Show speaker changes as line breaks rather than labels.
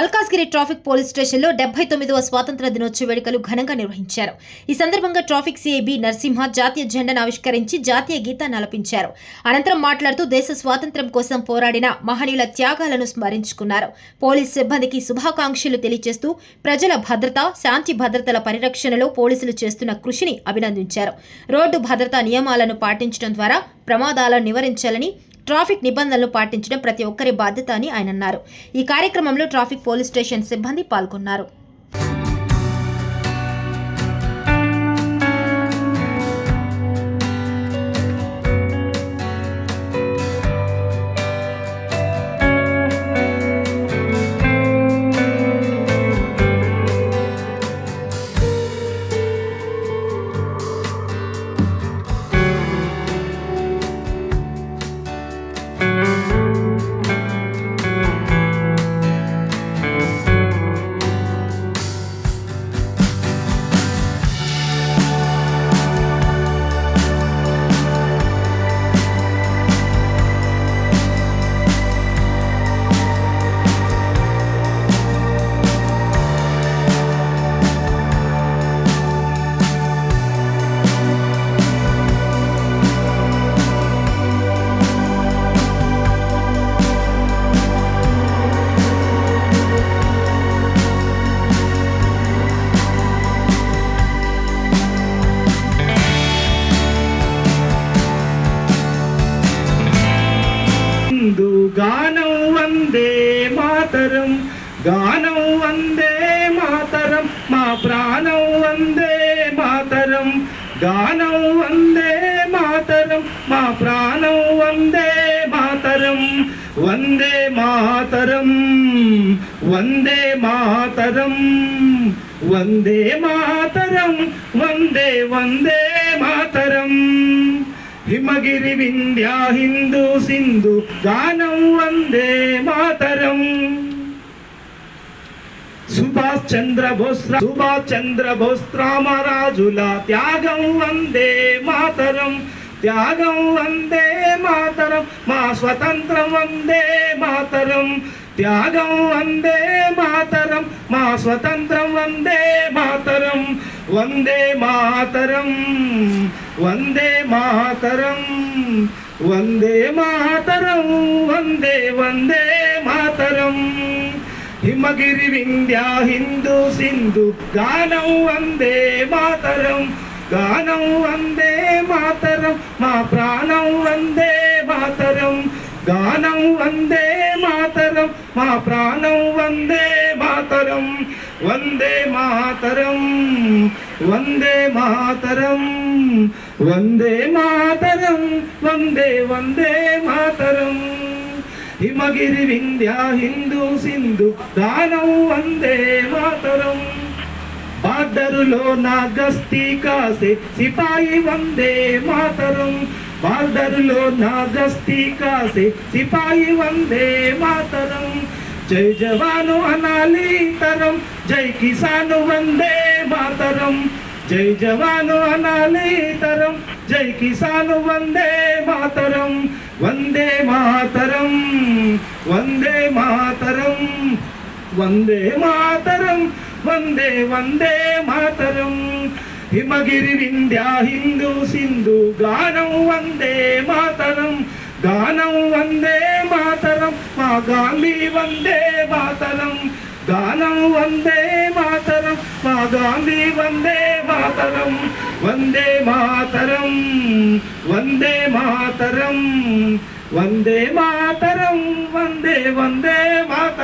Malkajgiri traffic police స్టేషన్లో డెబ్బై తొమ్మిదవ స్వాతంత్ర దినోత్సవ వేడుకలు ఘనంగా నిర్వహించారు. ఈ సందర్భంగా ట్రాఫిక్ సిఐబి నరసింహ జాతీయ జెండాను ఆవిష్కరించి జాతీయ గీతాన్ని ఆలపించారు. అనంతరం మాట్లాడుతూ దేశ స్వాతంత్ర్యం కోసం పోరాడిన మహనీయుల త్యాగాలను స్మరించుకున్నారు. పోలీస్ సిబ్బందికి శుభాకాంక్షలు తెలియజేస్తూ ప్రజల భద్రత శాంతి భద్రతల పరిరక్షణలో పోలీసులు చేస్తున్న కృషిని అభినందించారు. రోడ్డు భద్రతా నియమాలను పాటించడం ద్వారా ప్రమాదాలను నివారించాలని ట్రాఫిక్ నిబంధనలు పాటించడం ప్రతి ఒక్కరి బాధ్యత అని ఆయన అన్నారు. ఈ కార్యక్రమంలో ట్రాఫిక్ పోలీస్ స్టేషన్ సిబ్బంది పాల్గొన్నారు.
వందే మాతరం గానం వందే మాతరం మా ప్రాణం వందే మాతరం గానం వందే మాతరం మా ప్రాణం వందే మాతరం వందే మాతరం వందే మాతరం వందే మాతరం వందే వందే మాతరం. హిమగిరి వింధ్యా హిందూ సింధు గానం వందే మాతరం. సుభాష్ చంద్ర బోస్ సుభాష్ చంద్ర బోస్ రామరాజుల త్యాగం వందే మాతరం. త్యాగం వందే మాతరం మా స్వతంత్రం వందే మాతరం. త్యాగం వందే మాతరం మా స్వతంత్రం వందే వందే మాతరం వందే మాతరం వందే మాతరం వందే వందే మాతరం. హిమగిరి వింధ్య హిందూ సింధు గానం వందే మాతరం గానం వందే మాతరం మా ప్రాణం వందే మాతరం గానం వందే మాతరం మా ప్రాణం వందే మాతరం వందే మాతరం. వందే మాతరం వందే మాతరం వందే వందే మాతరం. హిమగిరి వింధ్య హిందూ సింధు దానం వందే మాతరం. బార్డరులో నా గస్తీ కాసే సిపాయి వందే మాతరం. బార్డరులో నా గస్తీ కాసే సిపాయి వందే మాతరం. జై జవాను అనాలి తరం జై కిసాను వందే మాతరం జై జవాను అనాలి తరం. జై కిసాను వందే మాతరం. వందే మాతరం. వందే మాతరం. వందే మాతరం. వందే వందే మాతరం. హిమగిరి వింధ్య హిందూ సింధు గానం వందే మాతరం. గానం వందే మాతరం. మా గాంధీ వందే మాతరం. గానం వందే మాతరం. మహాత్మా గాంధీ వందే మాతరం వందే మాతరం వందే మాతరం వందే మాతరం వందే వందే మాతరం.